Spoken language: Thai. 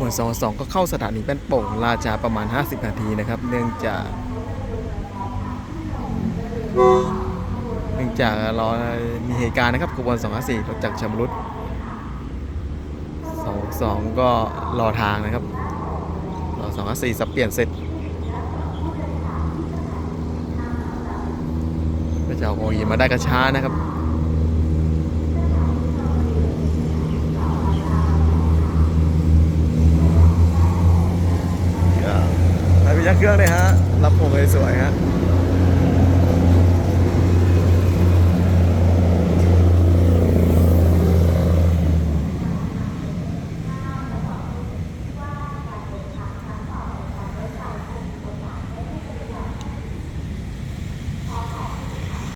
สองสองก็เข้าสถานีแป้นโป่งราชาประมาณ 50 นาทีนะครับ เนื่องจากเนื่องจากรอมีเหตุการณ์นะครับขบวน254รถจากรชำรุด22 ก็รอทางนะครับรอ254สับเปลี่ยนเสร็จก็จะเอาโอยีมาได้กระช้านะครับ ไปไป ยักเครื่องเลยฮะรับผมเลยสวยฮะ